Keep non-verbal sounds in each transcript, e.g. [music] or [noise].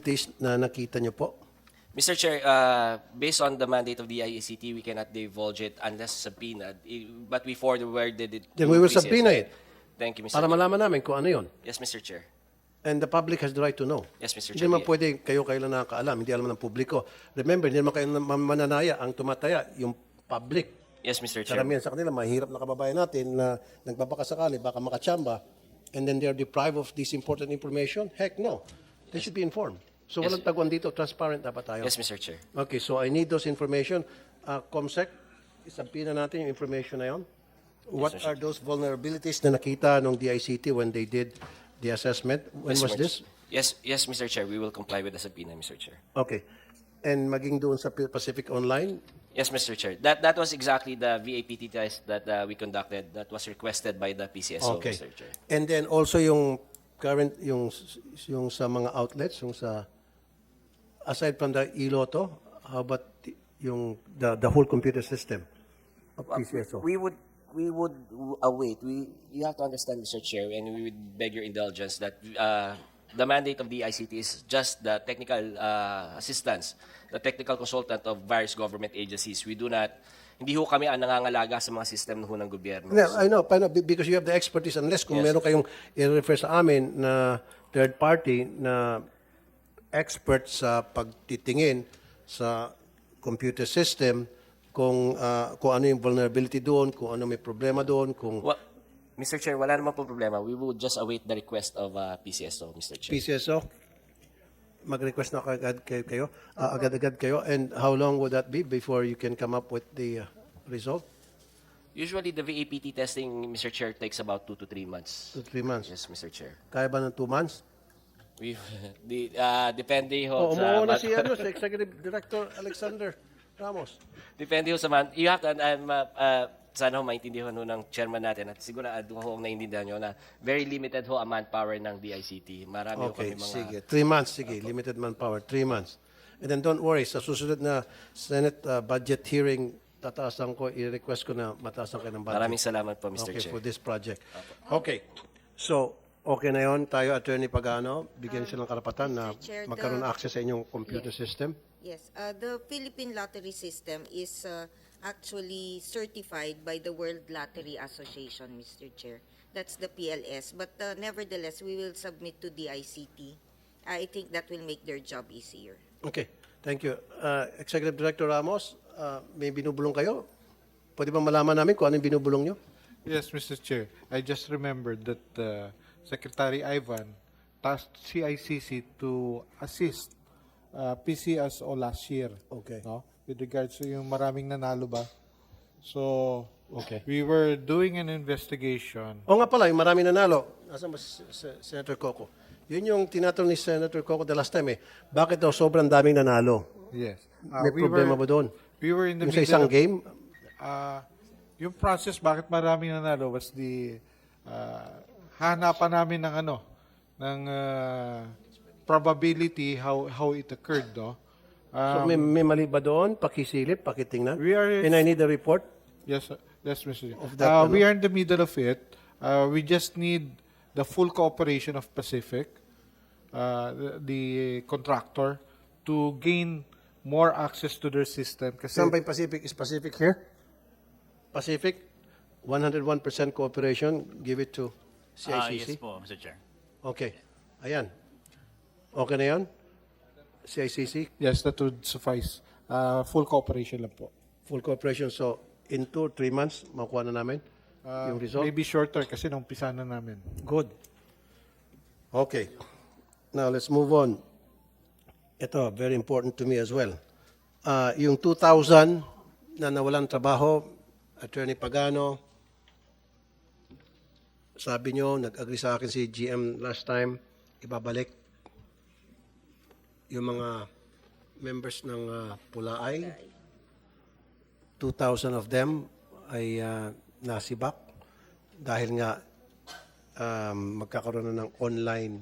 vulnerabilities na nakita nyo po? Mr. Chair, uh, based on the mandate of the IECT, we cannot divulge it unless subpoenaed. I- But we forwarded it. Then to we will PCSO. subpoena it Thank you, Mr. para Chair. malaman namin kung ano yon. Yes, Mr. Chair. And the public has the right to know. Yes, Mr. Hindi Chair. naman pwede kayo kayo lang nakakaalam, hindi alam ng publiko. Remember, hindi naman kayo mananaya, ang tumataya, yung public. Yes, Mr. Chair. Karamihan sa kanila, mahirap na kababayan natin na nagbabakasakali, baka makachamba, and then they're deprived of this important information? Heck no. They should be informed. So Yes. walang taguan dito, transparent dapat tayo. Yes, Mr. Chair. Okay, so I need those information. Uh, Comsec, isabina natin yung information na yon. What are those vulnerabilities na nakita ng DICT when they did the assessment? When Yes, was Mr. this? Yes, yes, Mr. Chair. We will comply with the subpoena, Mr. Chair. Okay. And maging doon sa Pacific Online, Yes, Mr. Chair. That that was exactly the VAPT test that uh, we conducted that was requested by the PCSO, okay. Mr. Chair. And then also yung current, yung, yung sa mga outlets, yung sa, aside from the iLotto, how about yung, the, the whole computer system of PCSO? We would we would await. We you have to understand, Mr. Chair, and we would beg your indulgence that uh, the mandate of the ICT is just the technical uh, assistance, the technical consultant of various government agencies. We do not hindi ho kami ang nangangalaga sa mga system ho ng gobyerno. Yeah, I know, paano, be- because you have the expertise, unless kung Yes. meron kayong i-refer sa amin na third party na expert sa pagtitingin sa computer system, kung, ah, kung ano yung vulnerability doon, kung ano may problema doon, kung Wa- Mr. Chair, wala naman po problema. We would just await the request of uh, PCSO, Mr. Chair. PCSO, mag-request na agad kayo, kayo ah, agad-agad kayo, and how long would that be before you can come up with the ah, result? Usually, the VAPT testing, Mr. Chair, takes about two to three months. Two, three months. Yes, Mr. Chair. Kaya ba ng two months? We, [laughs] the, uh, depende Oh, ho sa... umuuna si, ano, si [laughs] Executive Director Alexander Ramos. Depende ho sa man. You have to, uh, uh, sana ho maintindihan ho ng chairman natin at sigurado ho ang naiintindihan nyo na very limited ho ang manpower ng DICT. Marami ho Okay, kami mga... sige. Three months, sige. Limited manpower, three months. And then don't worry, sa susunod na Senate uh, budget hearing, tataasan ko, i-request ko na mataasan kayo ng budget. Maraming salamat po, Mr. Okay, Chair. for this project. Okay. So, okay na yon tayo, Attorney Pagano, bigyan silang karapatan na Mr. Chair, magkaroon the- ng access sa inyong computer system. Yes, uh, the Philippine Lottery System is uh, actually certified by the World Lottery Association, Mr. Chair. That's the PLS. But uh, nevertheless, we will submit to the ICT. I think that will make their job easier. Okay, thank you. Uh, Executive Director Ramos, uh, may binubulong kayo? Pwede ba malaman namin kung ano yung binubulong nyo? Yes, Mr. Chair. I just remembered that uh, Secretary Ivan tasked CICC to assist uh, PCSO last year. Okay. No? With regards to yung maraming nanalo ba. So, Okay. we were doing an investigation. O nga pala, yung marami nanalo. Nasaan ba si, si- Senator Coco? Yun yung tinatanong ni Senator Coco the last time eh. Bakit daw sobrang daming nanalo? Yes. May problema ba doon? We were in the Yung sa isang of- game? Ah, yung process bakit maraming nanalo was the ah, hanapan namin ng ano ng ah, probability how how it occurred no So Um, may, may mali ba doon? Pakisilip, pakitingnan? We are- And I need a report? yes sir. yes Mr. Chair. that, Ah, ano? we are in the middle of it Ah, we just need the full cooperation of Pacific ah, the, the contractor to gain more access to their system kasi Saan ba Pacific? Is Pacific here? Pacific? 101% cooperation. Give it to Ah, CICC? yes po, Mr. Chair. Okay. Ayan. Okay na yan? CICC? yes that would suffice Ah, full cooperation lang po Full cooperation. So, in two, three months, makuha na namin Ah, yung result? Maybe shorter kasi nung umpisa na namin. Good. Okay. Now, let's move on. Ito, very important to me as well. Ah, yung 2,000 na nawalan trabaho, Attorney Pagano, sabi nyo, nag-agree sa akin si GM last time, ibabalik yung mga members ng ah, Pulaay. 2,000 of them ay ah, nasibak dahil nga um, magkakaroon na ng online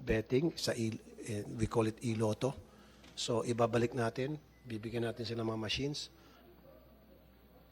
betting sa i- eh, we call it iLotto. So ibabalik natin, bibigyan natin sila ng mga machines.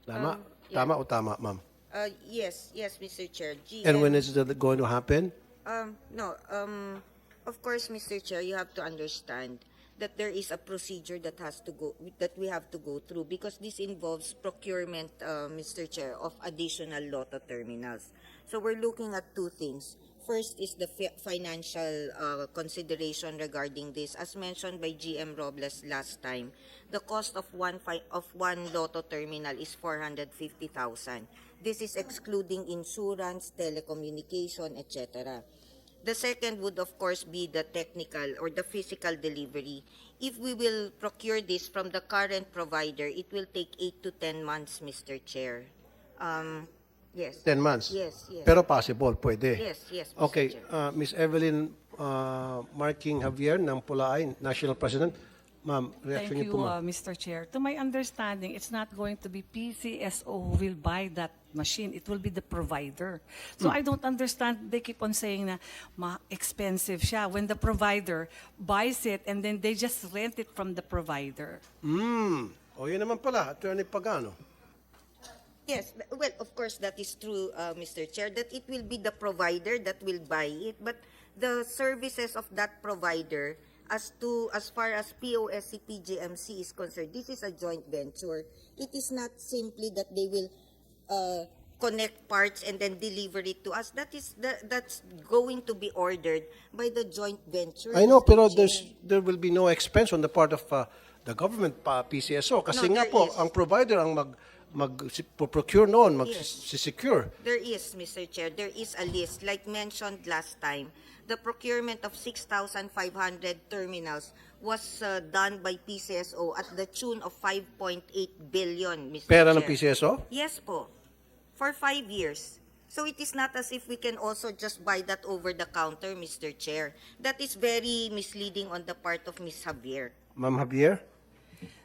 Tama? Um, yeah. Tama o tama, ma'am? Uh, yes, yes, Mr. Chair. GM, And when is that going to happen? Um, no, um, Of course, Mr. Chair, you have to understand that there is a procedure that has to go, that we have to go through because this involves procurement, uh, Mr. Chair, of additional lotto terminals. So we're looking at two things. First is the fi- financial uh, consideration regarding this. As mentioned by GM Robles last time, the cost of one of one lotto terminal is 450,000. This is excluding insurance, telecommunication, etc. The second would of course be the technical or the physical delivery. If we will procure this from the current provider, it will take 8 to 10 months, Mr. Chair. Um, yes. 10 months? Yes, yes. Pero possible, pwede. Yes, yes, Mr. Okay, Chair. uh, Miss Evelyn uh, Marking Javier ng Pulaay, National President. Ma'am, reaction Thank niyo po, you, ma'am. uh, Mr. Chair. To my understanding, it's not going to be PCSO who will buy that machine. It will be the provider. So Hmm. I don't understand. They keep on saying na ma expensive siya when the provider buys it and then they just rent it from the provider. Hmm. O yun naman pala, Attorney Pagano. Yes, well, of course, that is true, uh, Mr. Chair, that it will be the provider that will buy it, but the services of that provider, as to, as far as POSC PGMC is concerned, this is a joint venture. It is not simply that they will uh, connect parts and then deliver it to us. That is, that, that's going to be ordered by the joint venture. I know, pero there's, there will be no expense on the part of uh, the government pa PCSO. Kasi No, nga there po, is. ang provider ang mag mag si- procure noon, mag Yes. secure. There is, Mr. Chair, there is a list. Like mentioned last time, the procurement of 6,500 terminals was uh, done by PCSO at the tune of 5.8 billion, Mr. Pera ng Chair. PCSO? Yes po. For five years. So it is not as if we can also just buy that over the counter, Mr. Chair. That is very misleading on the part of Ms. Javier. Ma'am Javier?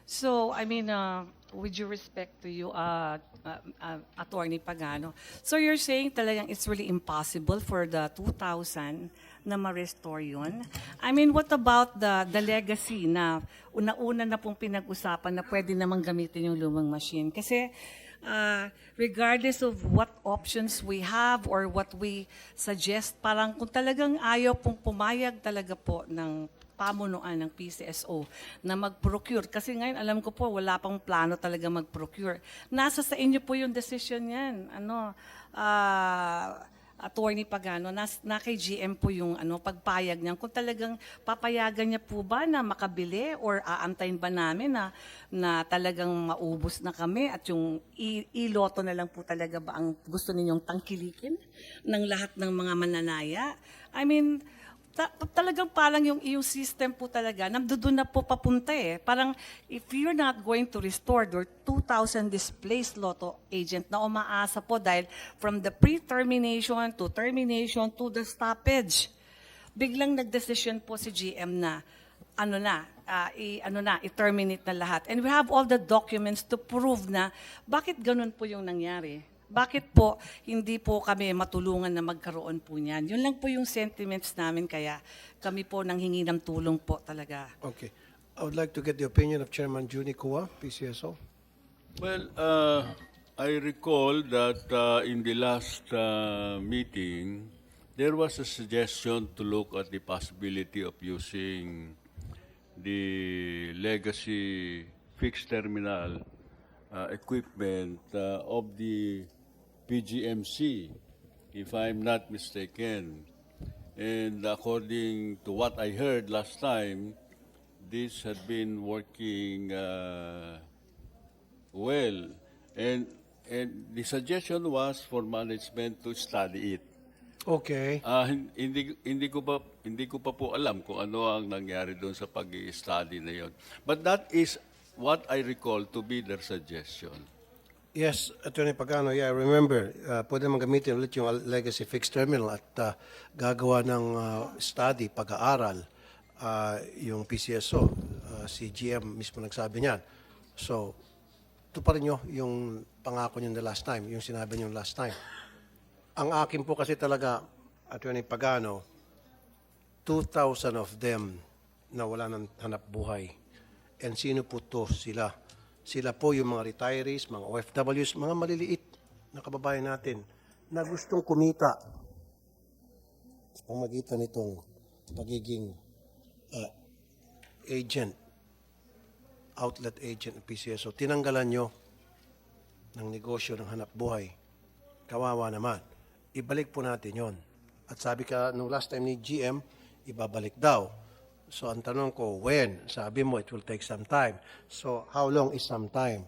So, I mean, uh, with due respect to you, uh, uh, uh, Attorney Pagano, so you're saying talagang it's really impossible for the 2,000 na ma-restore yun? I mean, what about the, the legacy na una-una na pong pinag-usapan na pwede namang gamitin yung lumang machine? Kasi uh, regardless of what options we have or what we suggest, parang kung talagang ayaw pong pumayag talaga po ng pamunuan ng PCSO na mag-procure. Kasi ngayon, alam ko po, wala pang plano talaga mag-procure. Nasa sa inyo po yung decision yan. Ano, ah, Attorney Pagano, nas, na kay GM po yung ano, pagpayag niyan. Kung talagang papayagan niya po ba na makabili or aantayin ba namin na, na talagang maubos na kami at yung iloto na lang po talaga ba ang gusto ninyong tangkilikin ng lahat ng mga mananaya? I mean, ta- talagang parang yung yung system po talaga, nandoon na po papunta eh. Parang if you're not going to restore your 2,000 displaced lotto agent na umaasa po dahil from the pre-termination to termination to the stoppage, biglang nagdesisyon po si GM na ano na, ah, i, ano na, i-terminate na lahat. And we have all the documents to prove na bakit ganun po yung nangyari. Bakit po hindi po kami matulungan na magkaroon po niyan? Yun lang po yung sentiments namin kaya kami po nang hingi ng tulong po talaga. Okay. I would like to get the opinion of Chairman Juni Kua, PCSO. Well, uh, I recall that uh, in the last uh, meeting, there was a suggestion to look at the possibility of using the legacy fixed terminal uh, equipment uh, of the PGMC, if I'm not mistaken. And according to what I heard last time, this had been working uh, well. And, and the suggestion was for management to study it. Okay. Hin- hindi hindi ko pa hindi ko pa po alam kung ano ang nangyari doon sa pag-i-study na 'yon. But that is what I recall to be their suggestion. Yes, Attorney Pagano, yeah, I remember. Uh, pwede naman gamitin ulit yung legacy fixed terminal at uh, gagawa ng uh, study, pag-aaral, uh, yung PCSO. Uh, si GM mismo nagsabi niyan. So, ito pa rin nyo yung pangako nyo the last time, yung sinabi nyo last time. Ang akin po kasi talaga, Attorney Pagano, 2,000 of them na wala ng hanap buhay. And sino po to sila? Sila po yung mga retirees, mga OFWs, mga maliliit na kababayan natin na gustong kumita sa pamagitan nitong pagiging uh, agent, outlet agent ng PCSO, tinanggalan nyo ng negosyo ng hanap buhay. Kawawa naman. Ibalik po natin yon. At sabi ka, nung last time ni GM, ibabalik daw. So ang tanong ko, when? Sabi mo, it will take some time. So how long is some time?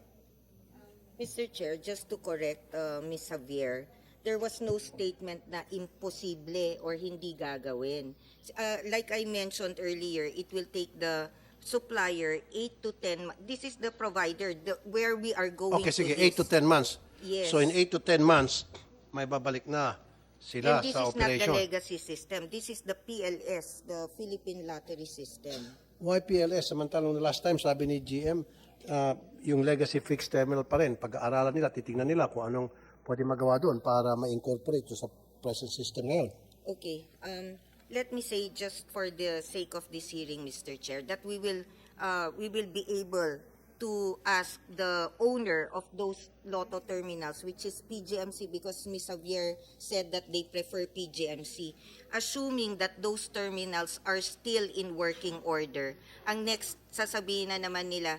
Mr. Chair, just to correct uh, Ms. Javier, there was no statement na imposible or hindi gagawin. Uh, like I mentioned earlier, it will take the supplier 8 to 10 mo- This is the provider, the, where we are going Okay, sige, to 8 to this. 10 months. Yes. So in 8 to 10 months, may babalik na sila And this sa is not the operation. legacy system. This is the PLS, the Philippine Lottery System. Why PLS? Samantalang last time, sabi ni GM, uh, yung legacy fixed terminal pa rin. Pag-aaralan nila, titingnan nila kung anong pwede magawa doon para ma-incorporate to sa present system ngayon. Okay, um, let me say just for the sake of this hearing, Mr. Chair, that we will, uh, we will be able to ask the owner of those lotto terminals, which is PGMC, because Ms. Javier said that they prefer PGMC. Assuming that those terminals are still in working order, ang next sasabihin na naman nila,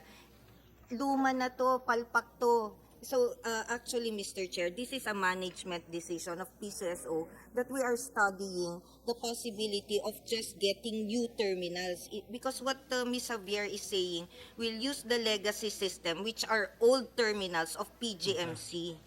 luma na to, palpak to. So, uh, actually, Mr. Chair, this is a management decision of PCSO that we are studying the possibility of just getting new terminals. Because what uh, Ms. Javier is saying, we'll use the legacy system, which are old terminals of PGMC.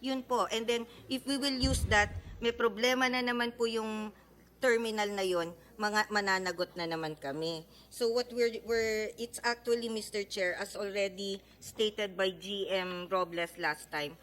Yun po. And then, if we will use that, may problema na naman po yung terminal na yon, mga mananagot na naman kami. So what we're, we're it's actually Mr. Chair as already stated by GM Robles last time.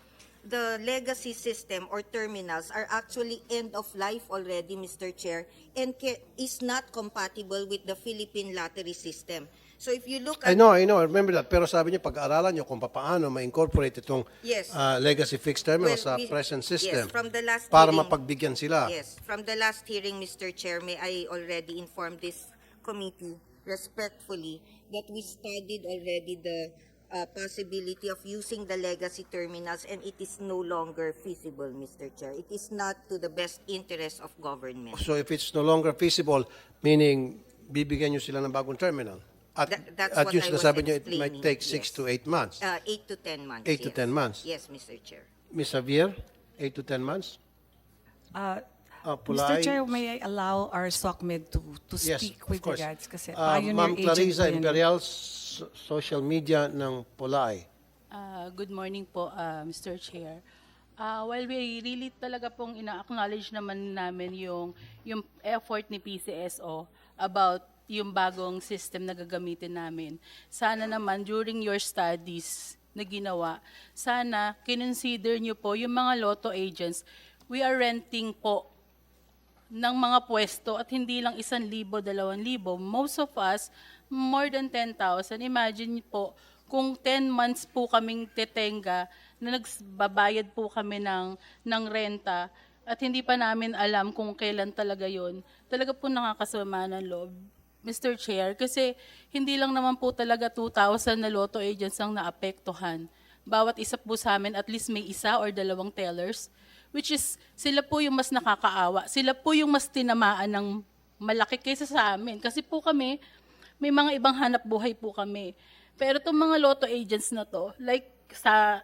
The legacy system or terminals are actually end of life already, Mr. Chair, and is not compatible with the Philippine lottery system. So if you look I at know, I know, I remember that. Pero sabi niyo, pag-aaralan niyo kung paano ma-incorporate itong Yes. uh, legacy fixed terminal Well, sa we- present system Yes, from the last para hearing- mapagbigyan sila. Yes, from the last hearing, Mr. Chair, may I already inform this committee respectfully that we studied already the uh, possibility of using the legacy terminals and it is no longer feasible, Mr. Chair. It is not to the best interest of government. So if it's no longer feasible, meaning bibigyan niyo sila ng bagong terminal. At, That- that's at what yung I was sinasabi niyo, it might explaining, take six yes. to eight months. Uh, eight to 10 months. Eight to yes. 10 months. Yes, Mr. Chair. Ms. Javier, eight to 10 months? Uh, Uh, Mr. Pulay? Chair, may I allow our SOCMED to, to Yes, speak of with course. regards kasi Uh, pioneer Ma'am agent Clarissa po yan. Imperial, so- social media ng Pulay. Ah, good morning po, ah, Mr. Chair. Ah, while we really talaga pong ina-acknowledge naman namin yung, yung effort ni PCSO about yung bagong system na gagamitin namin. Sana naman during your studies na ginawa, sana kinonsider nyo po yung mga lotto agents, we are renting po ng mga pwesto at hindi lang isang libo, dalawang libo. Most of us, more than 10,000. Imagine po, kung 10 months po kaming tetenga na nagbabayad po kami ng, ng renta at hindi pa namin alam kung kailan talaga yon talaga po nakakasama ng loob. Mr. Chair, kasi hindi lang naman po talaga 2,000 na lotto agents ang naapektuhan. Bawat isa po sa amin, at least may isa or dalawang tellers which is sila po yung mas nakakaawa. Sila po yung mas tinamaan ng malaki kaysa sa amin. Kasi po kami, may mga ibang hanap buhay po kami. Pero itong mga lotto agents na to, like sa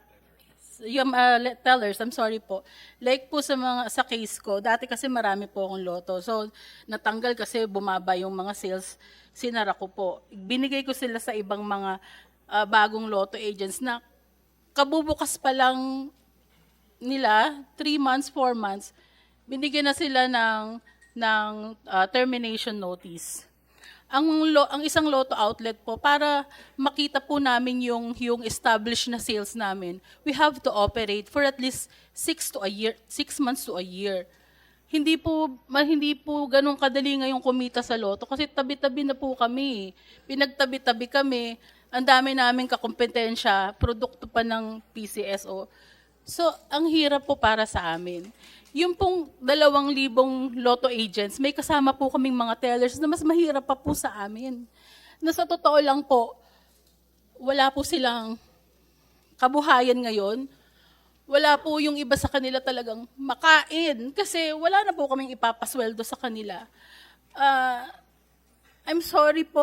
yung uh, le- tellers, I'm sorry po. Like po sa mga sa case ko, dati kasi marami po akong loto. So natanggal kasi bumaba yung mga sales, sinara ko po. Binigay ko sila sa ibang mga uh, bagong lotto agents na kabubukas pa lang nila, 3 months, 4 months, binigyan na sila ng, ng uh, termination notice. Ang, lo, ang isang lotto outlet po, para makita po namin yung, yung established na sales namin, we have to operate for at least 6 to a year, 6 months to a year. Hindi po, hindi po ganun kadali ngayong kumita sa loto kasi tabi-tabi na po kami. Pinagtabi-tabi kami. Ang dami namin kakompetensya, produkto pa ng PCSO. So, ang hirap po para sa amin. Yung pong dalawang libong lotto agents, may kasama po kaming mga tellers na mas mahirap pa po sa amin. Na sa totoo lang po, wala po silang kabuhayan ngayon. Wala po yung iba sa kanila talagang makain kasi wala na po kaming ipapasweldo sa kanila. ah, I'm sorry po